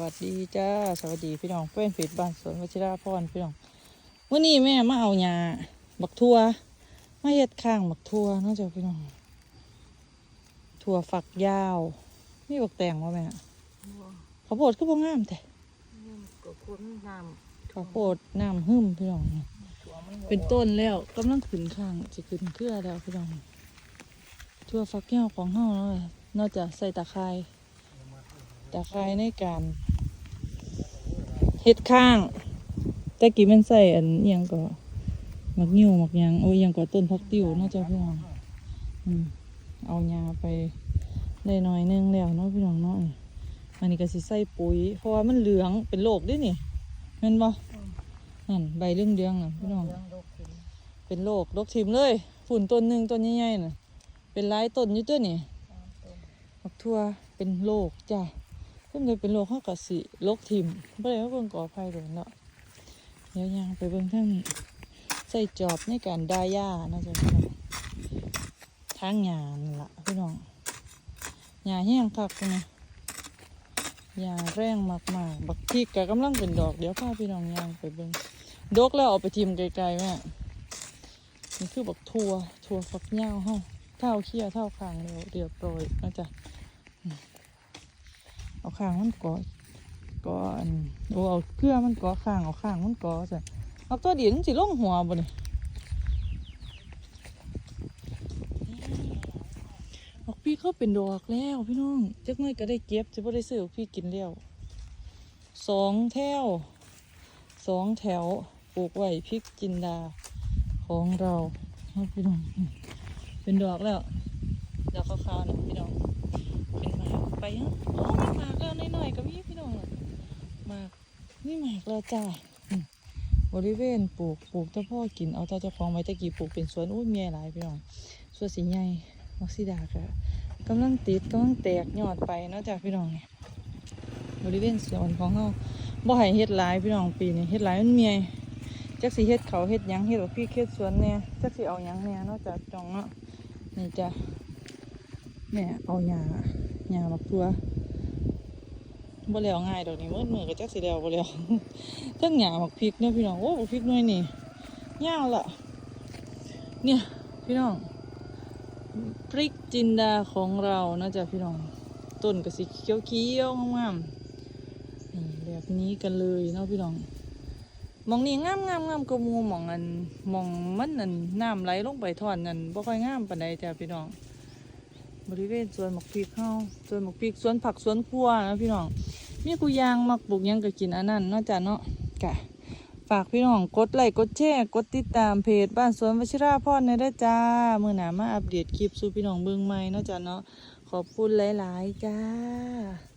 วัสดีจ้าสวัสดีพี่น้องเพื่อนฟิดบ้านสวนวชิราพรพี่น้องวันนี้แม่มาเอาหญ้าบักทั่วมาเฮ็ดข้างบักทั่วเนอกจากพี่น้องทั่วฝักยาวนี่บักแตงวะแม่ข้าวโพดก็บ่งามแต่ก็คุ้นน้ข้าวโพดน้ำหึ่มพี่น้องำเป็นต้นแล้วกำลังขึ้นข้างจะขึ้นเครือแล้วพี่น้องทั่วฝักยาวของเฮาเนาะนอกจากใส่ตะไคร้ตะไคร้ในการ เฮ็ดข้าง แต่กี้มันใส่อันอิหยังก็หมักนิ้วหมักยังโอ้ยยังก็ต้นพักติวเนาะจ้ะพี่น้องอืมเอายาไปได้หน่อยนึงแล้วเนาะพี่น้องเนาะอันนี้ก็สิใส่ปุ๋ย เพราะว่ามันเหลืองเป็นโรคด้วยนี่เห็นบ่นั่นใบเรื่องเดืองน่ะพี่น้องเป็นโรคโรคทิมเลยฝุ่นต้นหนึ่งต้นใหญ่ๆน่ะเป็นหลายต้นอยู่ตัวนี่หมักทั่วเป็นโรคจ้ะ เพิ่นเลยเป็นโรคเข้ากับสิโรคทิมบ่ได้มาเบิ่งก่อไฟโดนเนาะเดี๋ยวยางไปเบิ่งทางนี้ใส่จอบในการดาหญ้านะจ๊ะพี่น้องทางหญ้านั่นล่ะพี่น้องหญ้าแห้งคักพุ่นะหญ้าแรงมากๆบักพริกก็กำลังเป็นดอกเดี๋ยวพาพี่น้องยางไปเบิ่งดกแล้วเอาไปทิมไกลๆแม่นี่คือบักทัวทัวฟักยาวเฮาเท่าเขี้ยวเท่าคางเรียวเรียบร้อยนะจ๊ะ เอาคางมันก่อก่ออันโอ้เอาเพื่อมันก่อคางเอาคางมันก่อจ้ะเอาตัวเดียวมันสิลงหัวบ่นี่ออกพี่เขาเป็นดอกแล้วพี่น้องจักหน่อยก็ได้เก็บจะบ่ได้ซื้อออกพี่กินแล้วสองแถวสองแถวปลูกไว้พริกจินดาของเราพี่น้องเป็นดอกแล้วดอกขาวๆนะพี่น้องเป็นหมากไปฮะโอ้มีหมากแล้วน้อยๆก็มีพี่น้องน่ะห มากนี่หมากแล้วจ้าบริเวณปลูกปลูกแต่พ่อกินเอาแต่เจ้าของไว้แตะกี้ปลูกเป็นสวนอุ้ยเมียหลายพี่น้องสวนสีใหญ่มักซิดาก็กำลังติดกำลังแตกยอดไปนาะจ้าพี่น้องเนี่ยบริเวณสวนของเราบ่ให้เฮ็ดหลายพี่น้องปีนี้เฮ็ดหลายมันเมียจักสิเฮ็ดเขาเฮ็ดยังเฮ็ดว่าพี่เฮ็ดสวนเนี่ยจักสิเอายังเนี่ยนอกจากจองเนาะนี่จ้ะแม่เอาหญ้าหญ้าบักทัว บ่แล้วง่ายดอกนี่มืดมือก็จักสิแล้วบ่แล้วเทั้งหญ้าบักพริกเนี่ยพี่น้องโอ้บักพริกน่อยนี่ยาวละเนี่ยพี่น้องพริกจินดาของเรานะจ๊ะพี่น้องต้นก็สิเขียวๆงามๆแบบนี้กันเลยเนาะพี่น้องมองนี้งามงามงามกว่าหมูมองอันมองมันอันน้ำไหลลงไปท่อนนั่นบ่ค่อยงามปานใดจ้ะพี่น้อง บริเวณสวนหมกพริกเข้าสวนหมกพริกสวนผักสวนครัวนะพี่น้องมีกุยางมักปลูกยังก็กินอันนั้นนาะจ้ะเนาะกะฝากพี่น้องกดไลค์กดแชร์กดติดตามเพจบ้านสวนวชิราพรในได้อจ้ามือหนามาอัปเดตคลิปสู่พี่น้องเบืองใหม่นาะจ้ะเนาะขอบคุณหลาย ๆ จ้า